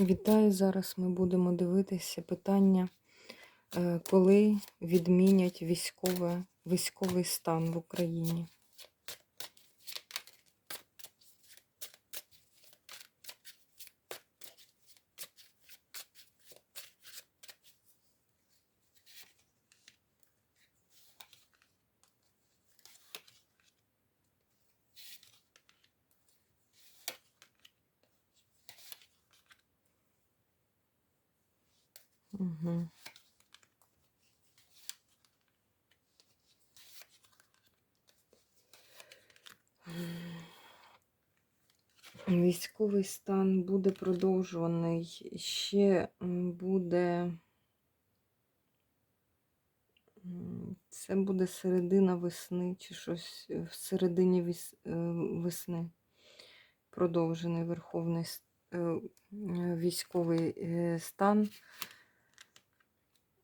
Вітаю! Зараз ми будемо дивитися питання, е, коли відмінять військове, військовий стан в Україні. Угу. Військовий стан буде продовжуваний. Ще буде. Це буде середина весни чи щось е, в середині е, весни. Продовжений верховний е, військовий стан.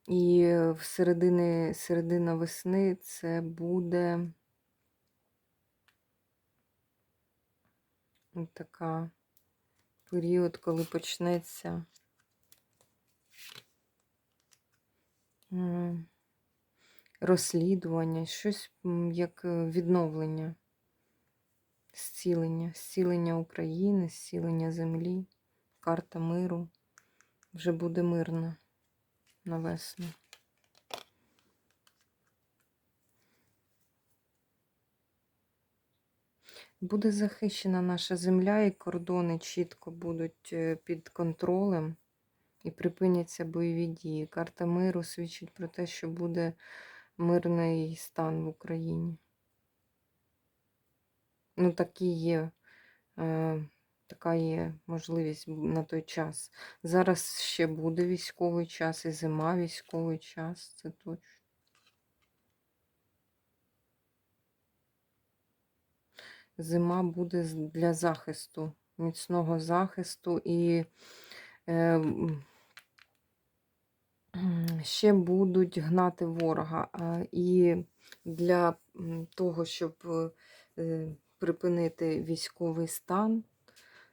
І в середини, середина весни це буде така період, коли почнеться розслідування, щось як е, відновлення, зцілення, зцілення України, зцілення землі, карта миру. Вже буде мирно на весну. Буде захищена наша земля і кордони чітко будуть е, під контролем і припиняться бойові дії. Карта миру свідчить про те, що буде мирний стан в Україні. Ну, такі є, е, така є можливість на той час. Зараз ще буде військовий час, і зима військовий час, це точно. Зима буде для захисту, міцного захисту і е, ще будуть гнати ворога. І для того, щоб е, припинити військовий стан,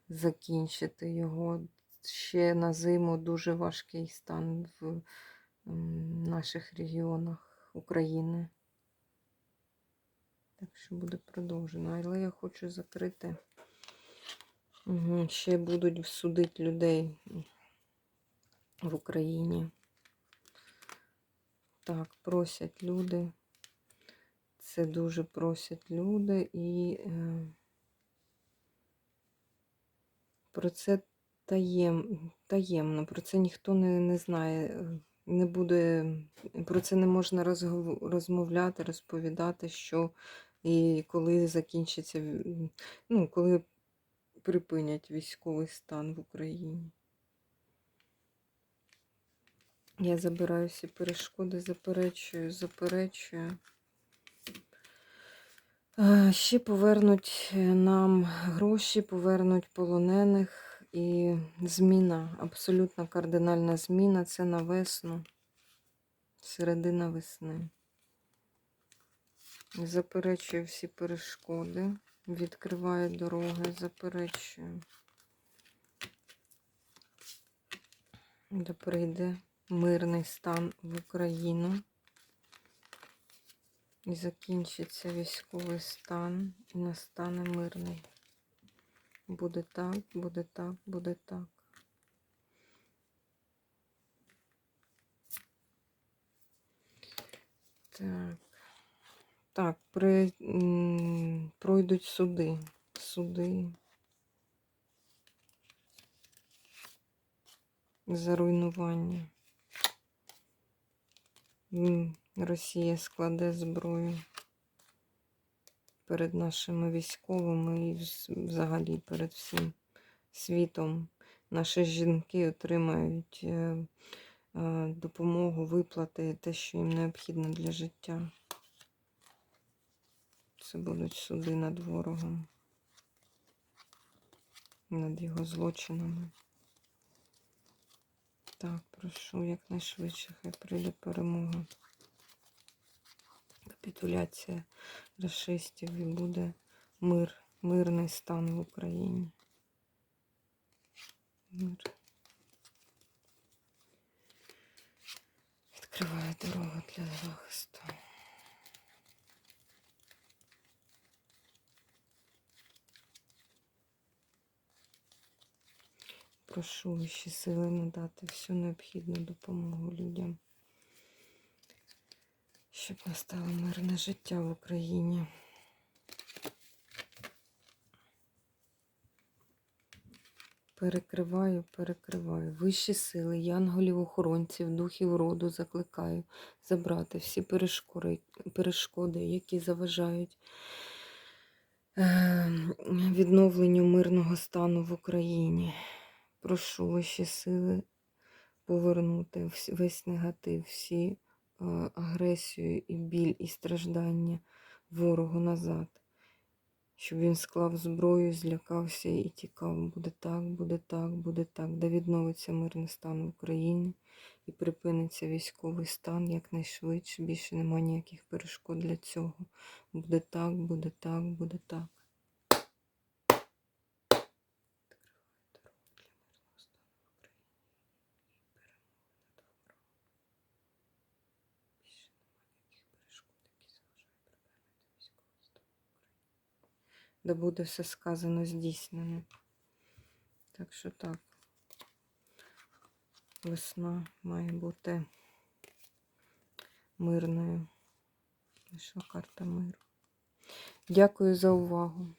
закінчити його, ще на зиму дуже важкий стан в наших регіонах України. Так що буде продовжено. Але я хочу закрити. Ще будуть судити людей в Україні. Так, просять люди. Це дуже просять люди і е, про це таєм, таємно, про це ніхто не, не знає. е, Не буде, про це не можна розмовляти, розповідати, що і коли закінчиться, ну, коли припинять військовий стан в Україні. Я забираю всі перешкоди, заперечую, заперечую. А, Ще повернуть е, нам гроші, повернуть полонених і зміна, абсолютно кардинальна зміна. Це на весну, середина весни. Заперечую всі перешкоди, відкриваю дороги, заперечую. Де прийде мирний стан в Україну. І закінчиться військовий стан і настане мирний. Буде так, буде так, буде так. Так. Так, при, пройдуть суди. Суди. За. Росія складе зброю перед нашими військовими і взагалі перед всім світом. Наші жінки отримають е, е, допомогу, виплати, те, що їм необхідно для життя. Це будуть суди над ворогом, над його злочинами. Так, прошу якнайшвидше, хай прийде перемога капітуляція расистів і буде мир, мирний стан в Україні. Мир. Відкриває дорогу для захисту. Прошу вищі сили надати всю необхідну допомогу людям щоб настало мирне життя в Україні. Перекриваю, перекриваю. Вищі сили, янголів, охоронців, духів роду закликаю забрати всі перешкоди, які заважають е, відновленню мирного стану в Україні. Прошу вищі сили повернути весь негатив, всі агресію і біль і страждання ворогу назад. Щоб він склав зброю, злякався і тікав. Буде так, буде так, буде так. Да відновиться мирний стан в Україні і припиниться військовий стан якнайшвидше. Більше немає ніяких перешкод для цього. Буде так, буде так, буде так. Відкриваю дорогу для мирного стану в Україні і перемоги над ворогом. Більше немає ніяких перешкод, які заважають припинити військовий стан в Україні де буде все сказано здійснено. Так що так, весна має бути мирною. Що карта миру. Дякую за увагу.